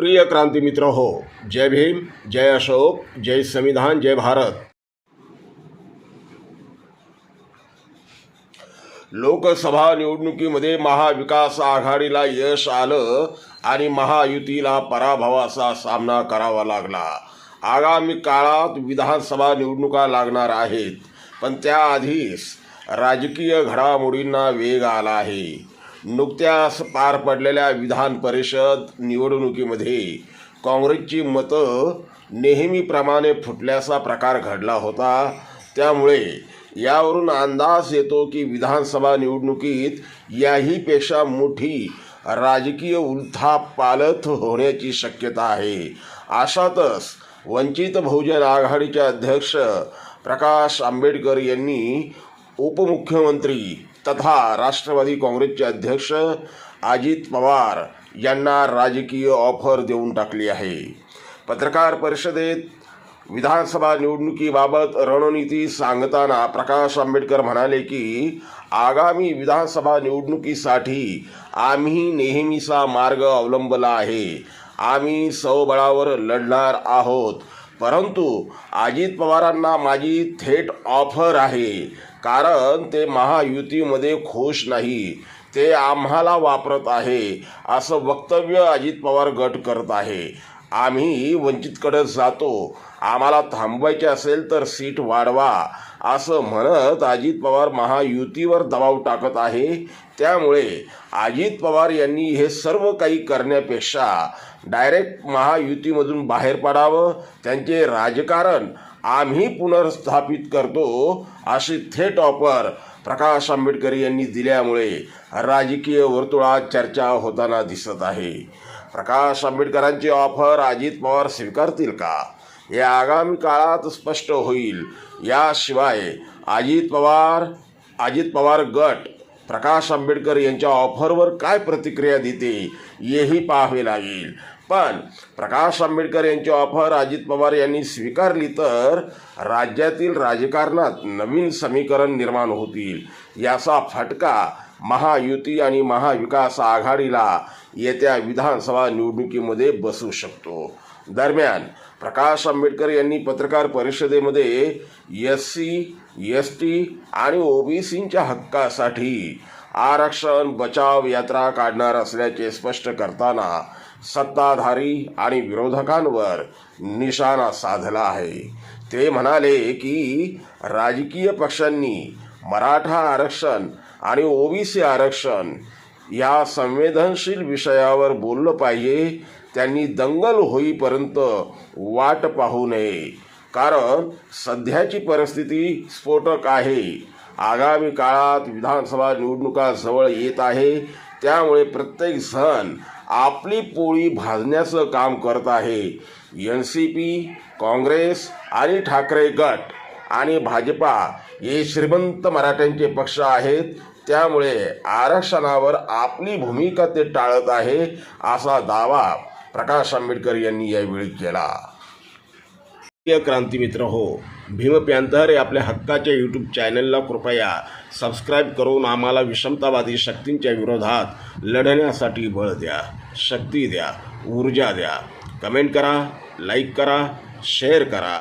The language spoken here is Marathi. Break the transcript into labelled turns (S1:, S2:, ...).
S1: प्रिय क्रांती मित्र हो जय भीम जय अशोक जय संविधान जय भारत. लोकसभा निवडणुकीमध्ये महाविकास आघाडीला यश आलं आणि महायुतीला पराभवाचा सामना करावा लागला. आगामी काळात विधानसभा निवडणुका लागणार आहेत पण त्याआधीच राजकीय घडामोडींना वेग आला आहे. नुकत्याच पार पडलेल्या विधान परिषद निवडणुकीमध्ये काँग्रेसची मतं नेहमीप्रमाणे फुटल्याचा प्रकार घडला होता. त्यामुळे यावरून अंदाज येतो की विधानसभा निवडणुकीत याहीपेक्षा मोठी राजकीय उलथापालथ होण्याची शक्यता आहे. अशातच वंचित बहुजन आघाडीचे अध्यक्ष प्रकाश आंबेडकर यांनी उपमुख्यमंत्री तथा राष्ट्रवादी काँग्रेसचे अध्यक्ष अजित पवार यांना राजकीय ऑफर देऊन टाकली आहे. पत्रकार परिषदेत विधानसभा निवडणुकीबाबत रणनीती सांगताना प्रकाश आंबेडकर म्हणाले की आगामी विधानसभा निवडणुकीसाठी आम्ही नेहमीचा मार्ग अवलंबला आहे. आम्ही सौबळावर लढणार आहोत. परंतु अजित पवारांना माझी थेट ऑफर आहे. कारण ते महायुतीमध्ये खुश नाही. ते आम्हाला वापरत आहे. असं वक्तव्य अजित पवार गट करत आहे. आम्ही वंचितकडे जातो. आम्हाला थांबवायचे असेल तर सीट वाढवा. असं म्हणत अजित पवार महायुतीवर दबाव टाकत आहे. त्यामुळे अजित पवार यांनी हे सर्व काही करण्यापेक्षा डायरेक्ट महायुतीमधून बाहेर पडावं. त्यांचे राजकारण आम्ही पुनर्स्थापित करतो अशी थेट ऑफर प्रकाश आंबेडकर यांनी दिल्यामुळे राजकीय वर्तुळात चर्चा होताना दिसत आहे. प्रकाश आंबेडकरांची ऑफर अजित पवार स्वीकारतील का? हे आगामी काळात स्पष्ट होईल. याशिवाय अजित पवार अजित पवार गट प्रकाश आंबेडकर यांच्या ऑफरवर काय प्रतिक्रिया देते हेही पाहावे लागेल पण प्रकाश आंबेडकर यांची ऑफर अजित पवार यांनी स्वीकारली तर राज्यातील राजकारणात नवीन समीकरण निर्माण होतील. याचा फटका महायुती आणि महाविकास आघाडीला येत्या विधानसभा निवडणुकीमध्ये बसू शकतो. दरम्यान प्रकाश आंबेडकर यांनी पत्रकार परिषदेमध्ये एस सी एस टी आणि ओबीसींच्या हक्कासाठी आरक्षण बचाव यात्रा काढणार असल्याचे स्पष्ट करताना सत्ताधारी आणि विरोधकांवर निशाणा साधला आहे. ते म्हणाले की राजकीय पक्षांनी मराठा आरक्षण आणि ओबीसी आरक्षण या संवेदनशील विषयावर बोललं पाहिजे त्यांनी दंगल होईपर्यंत वाट पाहू नये. कारण सध्याची परिस्थिती स्फोटक आहे. आगामी काळात विधानसभा निवडणुका जवळ येत आहे. त्यामुळे प्रत्येक जण आपली पोळी भाजण्याचं काम करत आहे. एन सी पी काँग्रेस आणि ठाकरे गट आणि भाजपा हे श्रीमंत मराठ्यांचे पक्ष आहेत. त्यामुळे आरक्षणावर आपली भूमिका ते टाळत आहे असा दावा प्रकाश आंबेडकर यांनी यावेळी केला. प्रिय क्रांतीमित्र हो भीम पॅन्थर या आपल्या हक्काच्या यूट्यूब चॅनलला कृपया सबस्क्राईब करून आम्हाला विषमतावादी शक्तींच्या विरोधात लढण्यासाठी बळ द्या शक्ती द्या ऊर्जा द्या. कमेंट करा लाईक करा शेअर करा.